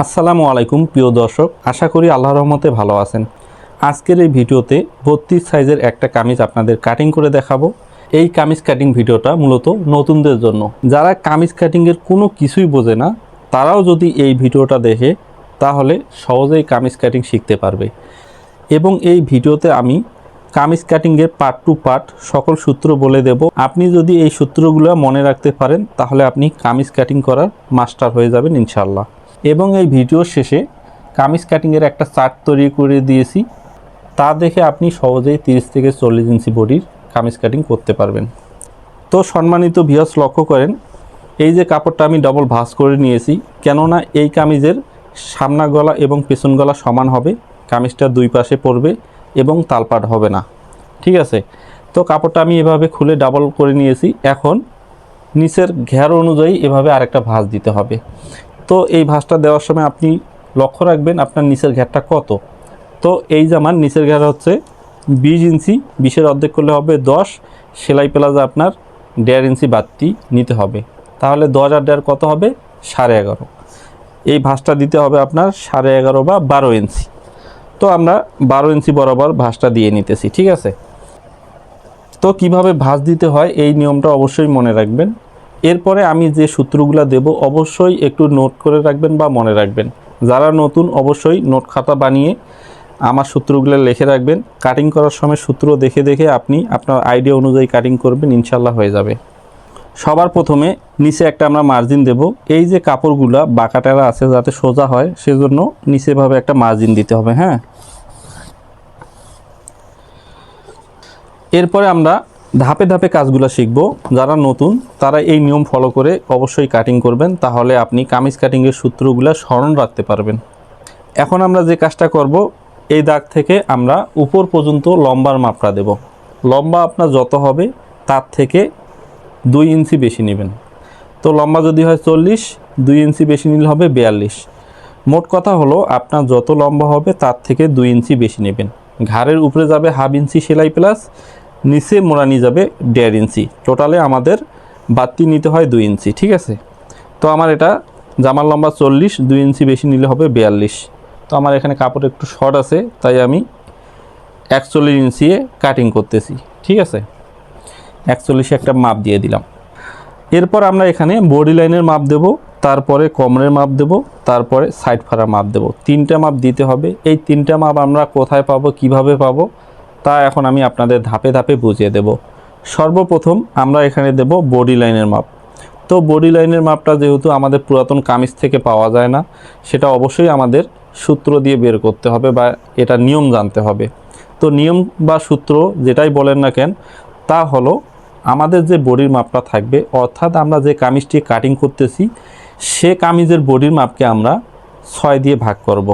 আসসালামু আলাইকুম, প্রিয় দর্শক। আশা করি আল্লাহর রহমতে ভালো আছেন। আজকের এই ভিডিওতে বত্রিশ সাইজের একটা কামিজ আপনাদের কাটিং করে দেখাবো। এই কামিজ কাটিং ভিডিওটা মূলত নতুনদের জন্য। যারা কামিজ কাটিংয়ের কোনো কিছুই বোঝে না, তারাও যদি এই ভিডিওটা দেখে, তাহলে সহজেই কামিজ কাটিং শিখতে পারবে। এবং এই ভিডিওতে আমি কামিজ কাটিংয়ের পার্ট টু পার্ট সকল সূত্র বলে দেব। আপনি যদি এই সূত্রগুলো মনে রাখতে পারেন, তাহলে আপনি কামিজ কাটিং করার মাস্টার হয়ে যাবেন ইনশাল্লাহ এবং এই ভিডিওর শেষে কামিজ কাটিংয়ের একটা চার্ট তৈরি করে দিয়েছি। তা দেখে আপনি সহজেই তিরিশ থেকে চল্লিশ ইঞ্চি বডির কামিজ কাটিং করতে পারবেন। তো সম্মানিত ভিয়াস লক্ষ্য করেন, এই যে কাপড়টা আমি ডবল ভাঁজ করে নিয়েছি, কেননা এই কামিজের সামনা গলা এবং পেছন গলা সমান হবে, কামিজটা দুই পাশে পড়বে এবং তালপাট হবে না। ঠিক আছে? তো কাপড়টা আমি এভাবে খুলে ডাবল করে নিয়েছি। এখন নিচের ঘের অনুযায়ী এভাবে আরেকটা ভাঁজ দিতে হবে। তো এই ভাঁজটা দেওয়ার সময় আপনি লক্ষ্য রাখবেন আপনার নিচের ঘেরটা কত। তো এই জামার নিচের ঘের হচ্ছে বিশ ইঞ্চি, বিশের অর্ধেক করলে হবে দশ, সেলাই প্লাজা আপনার দেড় ইঞ্চি বাড়তি নিতে হবে। তাহলে দশ আর দেড় কত হবে? সাড়ে এগারো। এই ভাঁজটা দিতে হবে আপনার সাড়ে এগারো বা বারো ইঞ্চি। তো আমরা বারো ইঞ্চি বরাবর ভাঁজটা দিয়ে নিতেছি, ঠিক আছে? তো কীভাবে ভাঁজ দিতে হয় এই নিয়মটা অবশ্যই মনে রাখবেন। এরপরে আমি যে সূত্রগুলো দেব অবশ্যই একটু নোট করে রাখবেন বা মনে রাখবেন। যারা নতুন, অবশ্যই নোট খাতা বানিয়ে আমার সূত্রগুলো লিখে রাখবেন। কাটিং করার সময় সূত্র দেখে দেখে আপনি আপনার আইডিয়া অনুযায়ী কাটিং করবেন ইনশাল্লাহ হয়ে যাবে। সবার প্রথমে নিচে একটা আমরা মার্জিন দেব। এই যে কাপড়গুলা, বাঁকাটেরা আছে যাতে সোজা হয়, সেজন্য নিচেভাবে একটা মার্জিন দিতে হবে হ্যাঁ? এরপরে আমরা ধাপে ধাপে কাজগুলো শিখব। যারা নতুন, তারা এই নিয়ম ফলো করে অবশ্যই কাটিং করবেন, তাহলে আপনি কামিজ কাটিংয়ের সূত্রগুলো স্মরণ রাখতে পারবেন। এখন আমরা যে কাজটা করব, এই দাগ থেকে আমরা উপর পর্যন্ত লম্বার মাপটা দেব। লম্বা আপনার যত হবে, তার থেকে দুই ইঞ্চি বেশি নেবেন। তো লম্বা যদি হয় চল্লিশ, দুই ইঞ্চি বেশি নিলে হবে বিয়াল্লিশ। মোট কথা হলো, আপনার যত লম্বা হবে, তার থেকে দুই ইঞ্চি বেশি নেবেন। ঘাড়ের উপরে যাবে হাফ ইঞ্চি সেলাই প্লাস নিচে মোড়ানি যাবে দেড় ইঞ্চি। টোটালে আমাদের বাতি নিতে হয় দুই ইঞ্চি, ঠিক আছে? তো আমার এটা জামার লম্বা চল্লিশ, দুই ইঞ্চি বেশি নিলে হবে বিয়াল্লিশ। তো আমার এখানে কাপড় একটু শর্ট আছে, তাই আমি একচল্লিশ ইঞ্চিয়ে কাটিং করতেছি, ঠিক আছে? একচল্লিশে একটা মাপ দিয়ে দিলাম। এরপর আমরা এখানে বডি লাইনের মাপ দেব, তারপরে কমরের মাপ দেব, তারপরে সাইড ফাড়ার মাপ দেব। তিনটা মাপ দিতে হবে। এই তিনটা মাপ আমরা কোথায় পাবো, কীভাবে পাবো তা এখন আমি আপনাদের ধাপে ধাপে বুঝিয়ে দেব। সর্বপ্রথম আমরা এখানে দেব বডি লাইনের মাপ। তো বডি লাইনের মাপটা যেহেতু আমাদের পুরাতন কামিজ থেকে পাওয়া যায় না, সেটা অবশ্যই আমাদের সূত্র দিয়ে বের করতে হবে বা এটা নিয়ম জানতে হবে। তো নিয়ম বা সূত্র যেটাই বলেন না কেন, তা হলো আমাদের যে বডির মাপটা থাকবে, অর্থাৎ আমরা যে কামিজটি কাটিং করতেছি, সে কামিজের বডির মাপকে আমরা ছয় দিয়ে ভাগ করব।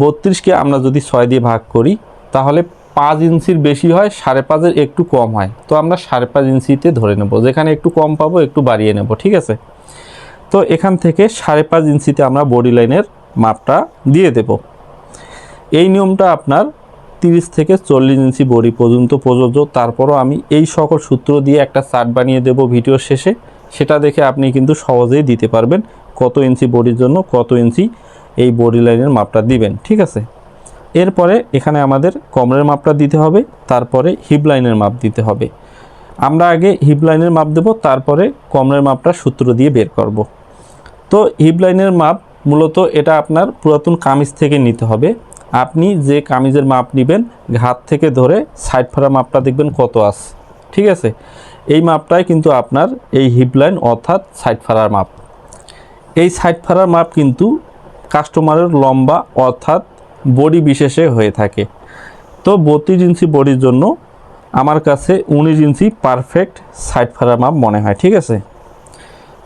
বত্রিশকে আমরা যদি ছয় দিয়ে ভাগ করি, তাহলে পাঁচ ইঞ্চির বেশি হয়, সাড়ে পাঁচের একটু কম হয়। তো আমরা সাড়ে পাঁচ ইঞ্চিতে ধরে নেব। যেখানে একটু কম পাবো, একটু বাড়িয়ে নেব, ঠিক আছে? তো এখান থেকে সাড়ে পাঁচ ইঞ্চিতে আমরা বডি লাইনের মাপটা দিয়ে দেব। এই নিয়মটা আপনার তিরিশ থেকে চল্লিশ ইঞ্চি বডি পর্যন্ত প্রযোজ্য। তারপরও আমি এই সকল সূত্র দিয়ে একটা চার্ট বানিয়ে দেব ভিডিওর শেষে। সেটা দেখে আপনি কিন্তু সহজেই দিতে পারবেন কত ইঞ্চি বডির জন্য কত ইঞ্চি এই বডি লাইনের মাপটা দিবেন, ঠিক আছে? এরপরে এখানে আমাদের কমরের মাপটা দিতে হবে, তারপরে হিপ লাইনের মাপ দিতে হবে। আমরা আগে হিপ লাইনের মাপ দেব, তারপরে কমরের মাপটা সূত্র দিয়ে বের করব। তো হিপ লাইনের মাপ মূলত এটা আপনার পুরাতন কামিজ থেকে নিতে হবে। আপনি যে কামিজের মাপ নেবেন ঘাত থেকে ধরে সাইড ফাড়া মাপটা দেখবেন কত আছে, ঠিক আছে? এই মাপটাই কিন্তু আপনার এই হিপ লাইন অর্থাৎ সাইড ফাড়ার মাপ। এই সাইড ফাড়ার মাপ কিন্তু কাস্টমারের লম্বা অর্থাৎ বডি বিশেষে হয়ে থাকে। তো বত্রিশ ইঞ্চি বডির জন্য আমার কাছে উনিশ ইঞ্চি পারফেক্ট সাইড ফাড়ার মাপ মনে হয়, ঠিক আছে?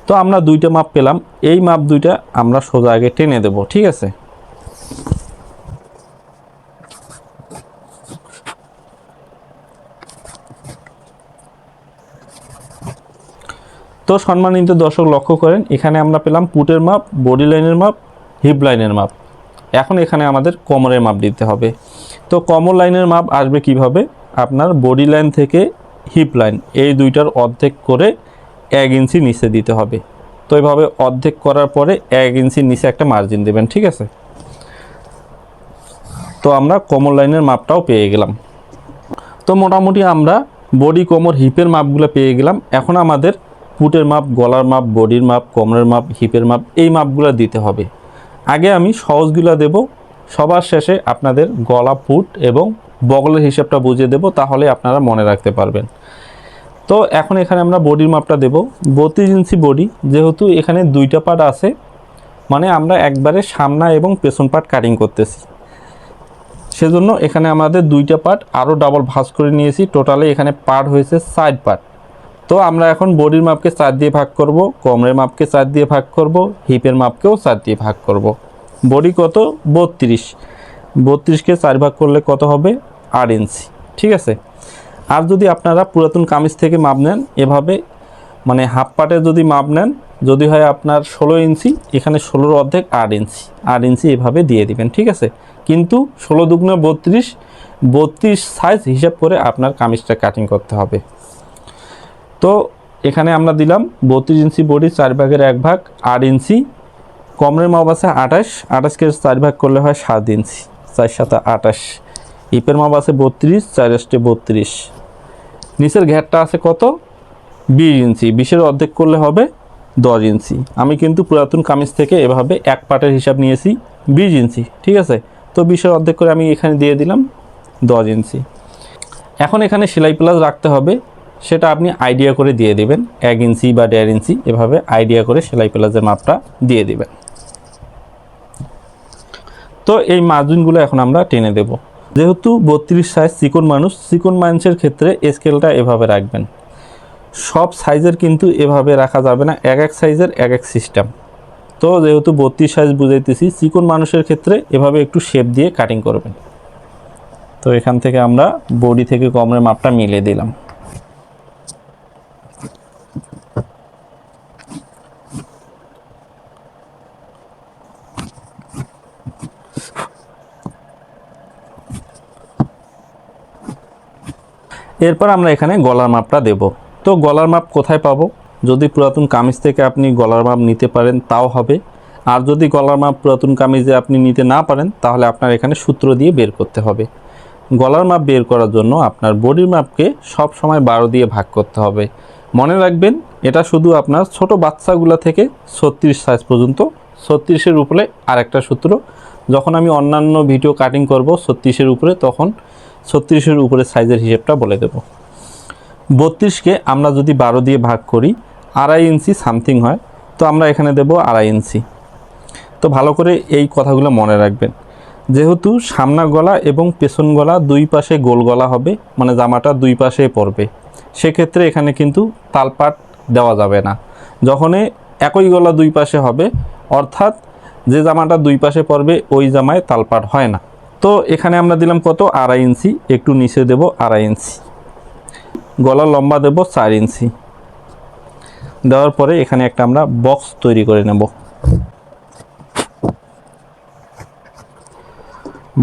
তো আমরা দুইটা মাপ পেলাম, এই মাপ দুইটা আমরা সোজা আগে টেনে দেব, ঠিক আছে? তো সম্মানিত দর্শক লক্ষ্য করেন, এখানে আমরা পেলাম পুটের মাপ, বডি লাইনের মাপ, হিপ লাইনের মাপ। এখন এখানে আমাদের কোমরের মাপ দিতে হবে। তো কোমর লাইনের মাপ আসবে কীভাবে? আপনার বডি লাইন থেকে হিপ লাইন, এই দুইটার অর্ধেক করে এক ইঞ্চি নিচে দিতে হবে। তো এভাবে অর্ধেক করার পরে এক ইঞ্চির নিচে একটা মার্জিন দেবেন, ঠিক আছে? তো আমরা কোমর লাইনের মাপটাও পেয়ে গেলাম। তো মোটামুটি আমরা বডি, কোমর, হিপের মাপগুলো পেয়ে গেলাম। এখন আমাদের পুটের মাপ, গলার মাপ, বডির মাপ, কোমরের মাপ, হিপের মাপ, এই মাপগুলো দিতে হবে। আগে আমি সহজগুলা দেব, সবার শেষে আপনাদের গলা পুট এবং বগলের হিসাবটা বুঝিয়ে দেব, তাহলে আপনারা মনে রাখতে পারবেন। তো এখন এখানে আমরা বডির মাপটা দেব, বত্রিশ ইঞ্চি বডি, যেহেতু এখানে দুইটা পার্ট আছে মানে আমরা একবারে সামনা এবং পেছন পার্ট কাটিং করতেছি। সেজন্য এখানে আমাদের দুইটা পার্ট আরও ডাবল ভাঁজ করে নিয়েছি টোটালে এখানে পার্ট হয়েছে সাইড পার্ট তো আমরা এখন বডির মাপকে চার দিয়ে ভাগ করব কোমরের মাপকে চার দিয়ে ভাগ করব হিপের মাপকেও চার দিয়ে ভাগ করব। বডি কত? বত্রিশ। বত্রিশকে চার ভাগ করলে কত হবে? আট ইঞ্চি। ঠিক আছে? আর যদি আপনারা পুরাতন কামিজ থেকে মাপ নেন, এভাবে মানে হাফ পাটে যদি মাপ নেন, যদি হয় আপনার ষোলো ইঞ্চি, এখানে ষোলোর অর্ধেক আট ইঞ্চি। আট ইঞ্চি এভাবে দিয়ে দিবেন, ঠিক আছে? কিন্তু ষোলো দুগুণ বত্রিশ বত্রিশ সাইজ হিসাব করে আপনার কামিজটা কাটিং করতে হবে। তো এখানে আমরা দিলাম বত্রিশ ইঞ্চি বডি চার ভাগের এক ভাগ আট ইঞ্চি। কমরের মাপ আছে আঠাশ আঠাশকে চার ভাগ করলে হয় সাত ইঞ্চি, চার সাথে আঠাশ। ইপের মাপ আছে বত্রিশ চার আষ্টে বত্রিশ। নিচের ঘ্যাটটা আছে কত? বিশ ইঞ্চি, বিশের অর্ধেক করলে হবে দশ ইঞ্চি। আমি কিন্তু পুরাতন কামিজ থেকে এভাবে এক পাটের হিসাব নিয়েছি, বিশ ইঞ্চি, ঠিক আছে? তো বিশের অর্ধেক করে আমি এখানে দিয়ে দিলাম দশ ইঞ্চি। এখন এখানে সেলাই প্লাস রাখতে হবে। সেটা আপনি আইডিয়া করে দিয়ে দিবেন। এক ইঞ্চি বা দেড় ইঞ্চি এভাবে আইডিয়া করে সেলাই প্লাসের মাপটা দিয়ে দিবেন। তো এই মার্জিনগুলো এখন আমরা টেনে দেব। যেহেতু বত্রিশ সাইজ চিকন মানুষ, চিকন মানুষের ক্ষেত্রে স্কেলটা এভাবে রাখবেন। সব সাইজের কিন্তু এভাবে রাখা যাবে না, এক এক সাইজের এক এক সিস্টেম তো যেহেতু বত্রিশ সাইজ বুঝাইতেছি, চিকন মানুষের ক্ষেত্রে এভাবে একটু শেপ দিয়ে কাটিং করবেন। তো এখান থেকে আমরা বডি থেকে কমরের মাপটা মিলিয়ে দিলাম। এরপর আমরা এখানে গলার মাপটা দেব। তো গলার মাপ কোথায় পাবো? যদি পুরাতন কামিজ থেকে আপনি গলার মাপ নিতে পারেন, তাও হবে। আর যদি গলার মাপ পুরাতন কামিজে আপনি নিতে না পারেন, তাহলে আপনার এখানে সূত্র দিয়ে বের করতে হবে। গলার মাপ বের করার জন্য আপনার বডির মাপকে সব সময় বারো দিয়ে ভাগ করতে হবে। মনে রাখবেন, এটা শুধু আপনার ছোট বাচ্চাগুলো থেকে ছত্রিশ সাইজ পর্যন্ত, ছত্রিশের উপরে আরেকটা সূত্র। যখন আমি অন্যান্য ভিডিও কাটিং করব, ছত্রিশের উপরে, তখন ছত্রিশের উপরে সাইজের হিসেবটা বলে দেব। বত্রিশকে আমরা যদি বারো দিয়ে ভাগ করি, আড়াই ইঞ্চি সামথিং হয়, তো আমরা এখানে দেব আড়াই ইঞ্চি। তো ভালো করে এই কথাগুলো মনে রাখবেন। যেহেতু সামনা গলা এবং পেছন গলা দুই পাশে গোল গলা হবে মানে জামাটা দুই পাশে পড়বে। সেক্ষেত্রে এখানে কিন্তু তালপাট দেওয়া যাবে না। যখনই একই গলা দুই পাশে হবে, অর্থাৎ যে জামাটা দুই পাশে পড়বে, ওই জামায় তালপাট হয় না। তো এখানে আমরা দিলাম কত? আড়াই ইঞ্চি। একটু নিচে দেব আড়াই ইঞ্চি। গলা লম্বা দেব চার ইঞ্চি। দেওয়ার পরে এখানে একটা আমরা বক্স তৈরি করে নেব।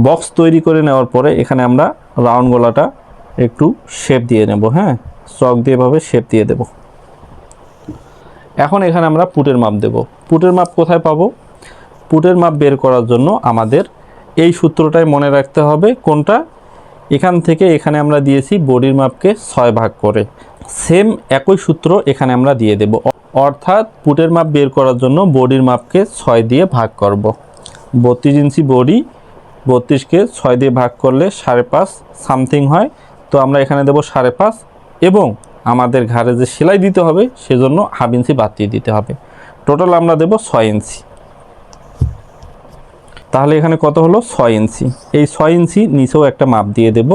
বক্স তৈরি করে নেওয়ার পরে এখানে আমরা রাউন্ড গলাটা একটু শেপ দিয়ে নেব হ্যাঁ? চক দিয়ে এভাবে শেপ দিয়ে দেব। এখন এখানে আমরা পুটের মাপ দেব। পুটের মাপ কোথায় পাবো? পুটের মাপ বের করার জন্য আমাদের এই সূত্রটাই মনে রাখতে হবে কোনটা? এখান থেকে এখানে আমরা দিয়েছি বডির মাপকে ছয় ভাগ করে। সেম একই সূত্র এখানে আমরা দিয়ে দেব। অর্থাৎ পুটের মাপ বের করার জন্য বডির মাপকে ছয় দিয়ে ভাগ করব। বত্রিশ ইঞ্চি বডি বত্রিশকে ছয় দিয়ে ভাগ করলে সাড়ে পাঁচ সামথিং হয়। তো আমরা এখানে দেব সাড়ে পাঁচ এবং আমাদের ঘাড়ে যে সেলাই দিতে হবে সেজন্য হাফ ইঞ্চি বাদ দিয়ে দিতে হবে। টোটাল আমরা দেব ছয় ইঞ্চি। তাহলে এখানে কত হলো? ছয় ইঞ্চি। এই ছয় ইঞ্চি নিচেও একটা মাপ দিয়ে দেব,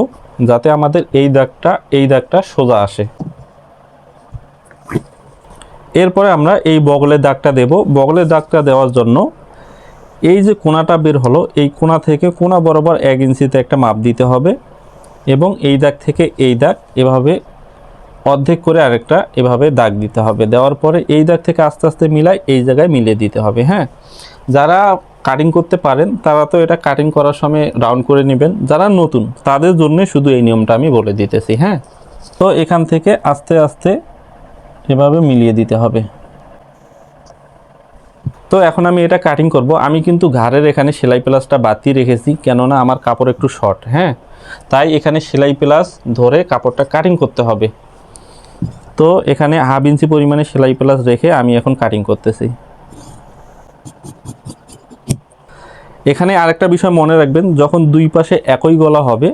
যাতে আমাদের এই দাগটা এই দাগটা সোজা আসে। এরপরে আমরা এই বগলের দাগটা দেব। বগলের দাগটা দেওয়ার জন্য এই যে কোনাটা বের হলো, এই কোনা থেকে কোনা বরাবর এক ইঞ্চিতে একটা মাপ দিতে হবে এবং এই দাগ থেকে এই দাগ এভাবে অর্ধেক করে আরেকটা এভাবে দাগ দিতে হবে। দেওয়ার পরে এই দাগ থেকে আস্তে আস্তে মিলাই এই জায়গায় মিলিয়ে দিতে হবে হ্যাঁ? যারা কাটিং করতে পারেন, তারা তো এটা কাটিং করার সময় রাউন্ড করে নেবেন। যারা নতুন, তাদের জন্য শুধু এই নিয়মটা আমি বলে দিতেছি হ্যাঁ? তো এখান থেকে আস্তে আস্তে এভাবে মিলিয়ে দিতে হবে। তো এখন আমি এটা কাটিং করব। আমি কিন্তু ঘাড়ের এখানে সেলাই প্লাসটা বাতিয়ে রেখেছি, কেননা আমার কাপড় একটু শর্ট হ্যাঁ? তাই এখানে সেলাই প্লাস ধরে কাপড়টা কাটিং করতে হবে। তো এখানে হাফ ইঞ্চি পরিমাণে সেলাই প্লাস রেখে আমি এখন কাটিং করতেছি। এখানে আরেকটা বিষয় মনে রাখবেন, যখন দুই পাশে একই গলা হবে,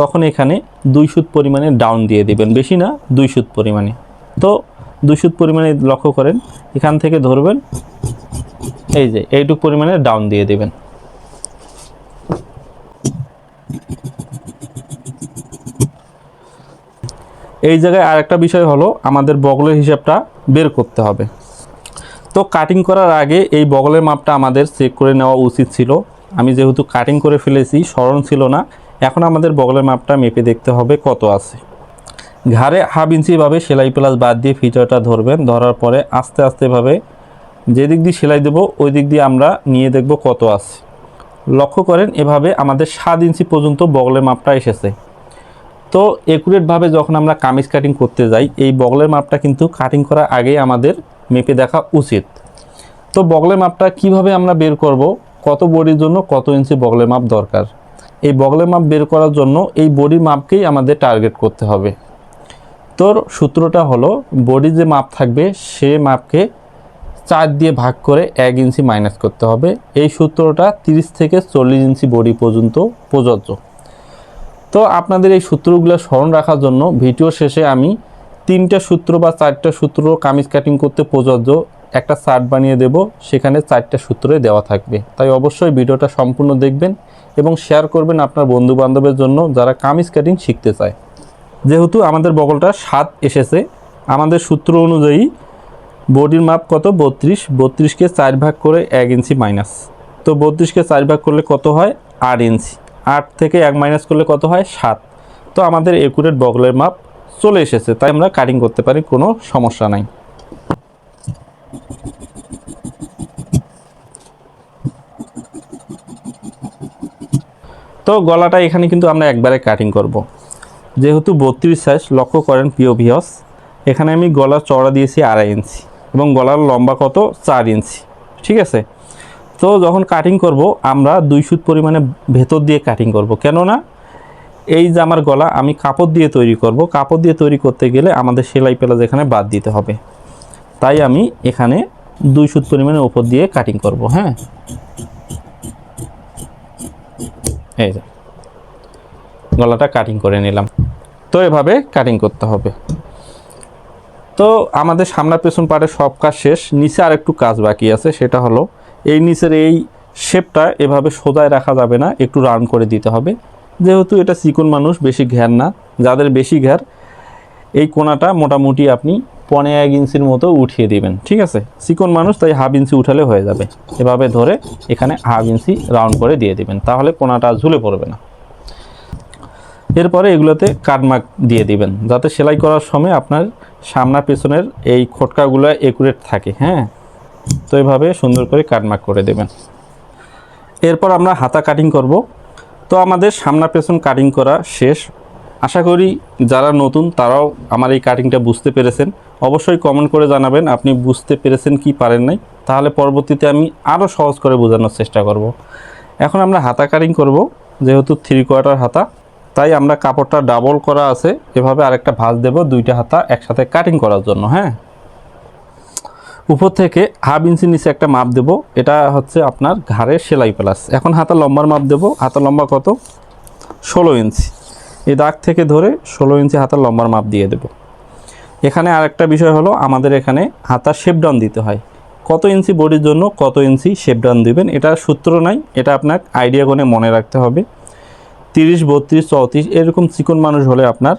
তখন এখানে দুই সুত পরিমাণে ডাউন দিয়ে দিবেন। বেশি না, দুই সুত পরিমাণে। তো দুই সুত পরিমাণে লক্ষ্য করেন, এখান থেকে ধরবেন, এই যে এইটুক পরিমাণে ডাউন দিয়ে দিবেন। এই জায়গায় আরেকটা বিষয় হলো, আমাদের বগলের হিসাবটা বের করতে হবে। তো কাটিং করার আগে এই বগলের মাপটা আমাদের চেক করে নেওয়া উচিত ছিল। আমি যেহেতু কাটিং করে ফেলেছি স্মরণ ছিল না। এখন আমাদের বগলের মাপটা মেপে দেখতে হবে কত আছে। ঘাড়ে হাফ ইঞ্চিভাবে সেলাই প্লাস বাদ দিয়ে ফিচারটা ধরবেন। ধরার পরে আস্তে আস্তে ভাবে যে দিক দিয়ে সেলাই দেবো ওই দিক দিয়ে আমরা নিয়ে দেখব কত আছে। লক্ষ্য করেন, এভাবে আমাদের সাত ইঞ্চি পর্যন্ত বগলের মাপটা এসেছে। তো একুরেটভাবে যখন আমরা কামিজ কাটিং করতে যাই, এই বগলের মাপটা কিন্তু কাটিং করার আগেই আমাদের মেপে দেখা উচিত। তো বগলের মাপটা কীভাবে আমরা বের করব? কত বডির জন্য কত ইঞ্চি বগলের মাপ দরকার? এই বগলের মাপ বের করার জন্য এই বডির মাপকেই আমাদের টার্গেট করতে হবে। তোর সূত্রটা হলো, বডি যে মাপ থাকবে, সে মাপকে চার দিয়ে ভাগ করে এক ইঞ্চি মাইনাস করতে হবে। এই সূত্রটা 30 থেকে চল্লিশ ইঞ্চি বডি পর্যন্ত প্রযোজ্য। তো আপনাদের এই সূত্রগুলো স্মরণ রাখার জন্য ভিডিও শেষে আমি তিনটা সূত্র বা চারটা সূত্র কামিজ কাটিং করতে প্রযোজ্য। একটা চার্ট বানিয়ে দেব, সেখানে চারটা সূত্রে দেওয়া থাকবে। তাই অবশ্যই ভিডিওটা সম্পূর্ণ দেখবেন এবং শেয়ার করবেন আপনার বন্ধু বান্ধবের জন্য যারা কামিজ কাটিং শিখতে চায়। যেহেতু আমাদের বগলটা সাত এসেছে, আমাদের সূত্র অনুযায়ী বডির মাপ কত? বত্রিশ। বত্রিশকে চার ভাগ করে এক ইঞ্চি মাইনাস তো বত্রিশকে চার ভাগ করলে কত হয়? আট ইঞ্চি। আট থেকে এক মাইনাস করলে কত হয়? সাত। তো আমাদের একুরেট বগলের মাপ চলে এসেছে, তাই আমরা কাটিং করতে পারি, কোনো সমস্যা নাই। তো গলাটা এখানে কিন্তু আমরা একবারে কাটিং করব। যেহেতু বত্রিশ সাইজ লক্ষ্য করেন প্রিয় ভিয়স এখানে আমি গলার চড়া দিয়েছি আড়াই ইঞ্চি এবং গলার লম্বা কত চার ইঞ্চি, ঠিক আছে? তো যখন কাটিং করব, আমরা দুই সুত পরিমাণে ভেতর দিয়ে কাটিং করব। কেননা এই যে আমার গলা, আমি কাপড় দিয়ে তৈরি করব। কাপড় দিয়ে তৈরি করতে গেলে আমাদের সেলাই পেলাজ এখানে বাদ দিতে হবে। তাই আমি এখানে দুই সুত পরিমাণে উপর দিয়ে কাটিং করব হ্যাঁ? এই যে। গলাটা কাটিং করে নিলাম। তো এভাবে কাটিং করতে হবে। তো আমাদের সামনা পেছন পাড়ে সব কাজ শেষ। নিচে আর একটু কাজ বাকি আছে, সেটা হলো এই নিচের এই শেপটা এভাবে সোজায় রাখা যাবে না, একটু রান করে দিতে হবে। যেহেতু এটা চিকন মানুষ, বেশি ঘ্যার না। যাদের বেশি ঘ্যার এই কোনাটা মোটামুটি আপনি পনে এক ইঞ্চির মতো উঠিয়ে দিবেন, ঠিক আছে? চিকন মানুষ তাই হাফ ইঞ্চি উঠালে হয়ে যাবে। এভাবে ধরে এখানে হাফ ইঞ্চি রাউন্ড করে দিয়ে দিবেন, তাহলে কোনাটা ঝুলে পড়বে না। এরপরে এগুলোতে কাটমার্ক দিয়ে দিবেন, যাতে সেলাই করার সময় আপনার সামনা পেছনের এই খটকাগুলো একুরেট থাকে হ্যাঁ? তো এভাবে সুন্দর করে কাটমার্ক করে দেবেন। এরপর আমরা হাতা কাটিং করব। তো আমাদের সামনা পেছন কাটিং করা শেষ। আশা করি যারা নতুন, তারাও আমার এই কাটিংটা বুঝতে পেরেছেন। অবশ্যই কমেন্ট করে জানাবেন, আপনি বুঝতে পেরেছেন কি পারেন নাই। তাহলে পরবর্তীতে আমি আরও সহজ করে বোঝানোর চেষ্টা করব। এখন আমরা হাতা কাটিং করব, যেহেতু থ্রি কোয়ার্টার হাতা, তাই আমরা কাপড়টা ডাবল করা আছে। এভাবে আরেকটা ভাঁজ দেব, দুইটা হাতা একসাথে কাটিং করার জন্য হ্যাঁ? উপর থেকে হাফ ইঞ্চি নিচে একটা মাপ দেব, এটা হচ্ছে আপনার ঘাড়ের সেলাই প্লাস। এখন হাতা লম্বার মাপ দেব, হাতা লম্বা কত? ষোলো ইঞ্চি। এই দাগ থেকে ধরে ষোলো ইঞ্চি হাতার লম্বার মাপ দিয়ে দেব। এখানে আরেকটা বিষয় হলো, আমাদের এখানে হাতা শেপ ডাউন দিতে হয়। কত ইঞ্চি বডির জন্য কত ইঞ্চি শেপ ডাউন দিবেন, এটা সূত্র নাই, এটা আপনার আইডিয়া করে মনে রাখতে হবে। তিরিশ, বত্রিশ, চৌত্রিশ, এরকম চিকন মানুষ হলে আপনার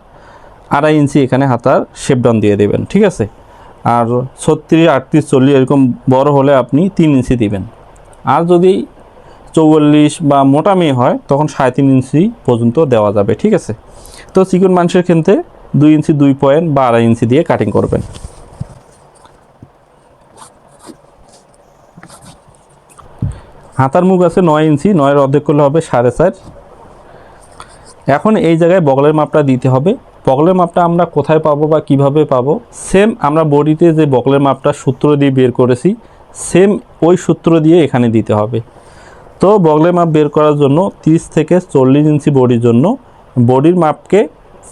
আড়াই ইঞ্চি এখানে হাতার শেপ ডাউন দিয়ে দেবেন, ঠিক আছে? আর ছত্রিশ, আটত্রিশ, চল্লিশ, এরকম বড় হলে আপনি তিন ইঞ্চি দিবেন। আর যদি চৌচল্লিশ বা মোটা মেয়ে হয়, তখন সাড়ে তিন ইঞ্চি পর্যন্ত দেওয়া যাবে, ঠিক আছে? তো চিকন মাংসের ক্ষেত্রে দুই ইঞ্চি দুই পয়েন্ট বা আড়াই ইঞ্চি দিয়ে কাটিং করবেন। হাতার মুখ আছে নয় ইঞ্চি, নয়ের অর্ধেক করলে হবে সাড়ে চার। এখন এই জায়গায় বগলের মাপটা দিতে হবে। বগলের মাপটা আমরা কোথায় পাবো বা কীভাবে পাবো? সেম আমরা বডিতে যে বগলের মাপটা সূত্র দিয়ে বের করেছি সেম ওই সূত্র দিয়ে এখানে দিতে হবে। তো বগলের মাপ বের করার জন্য তিরিশ থেকে চল্লিশ ইঞ্চি বডির জন্য বডির মাপকে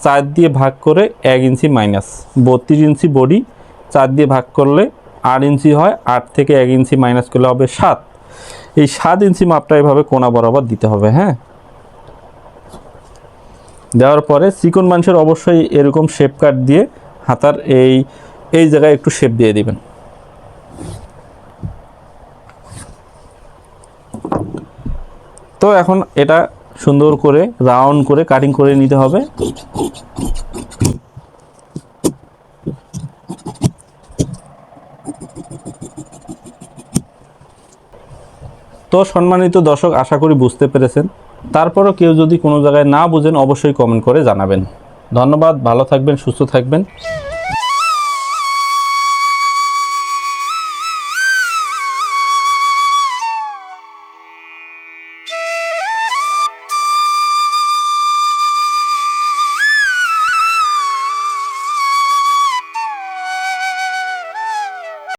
চার দিয়ে ভাগ করে এক ইঞ্চি মাইনাস। বত্রিশ ইঞ্চি বডি চার দিয়ে ভাগ করলে আট ইঞ্চি হয়, আট থেকে এক ইঞ্চি মাইনাস করলে হবে সাত। এই সাত ইঞ্চি মাপটা এভাবে কোনা বরাবর দিতে হবে হ্যাঁ? দেওয়ার পরে চিকন মানুষের অবশ্যই এরকম শেপ কাট দিয়ে হাতার এই এই জায়গায় একটু শেপ দিয়ে দিবেন। তো এখন এটা সুন্দর করে রাউন্ড করে কাটিং করে নিতে হবে। তো সম্মানিত দর্শক, আশা করি বুঝতে পেরেছেন। তারপরও কেউ যদি কোনো জায়গায় না বুঝেন, অবশ্যই কমেন্ট করে জানাবেন। ধন্যবাদ, ভালো থাকবেন, সুস্থ থাকবেন।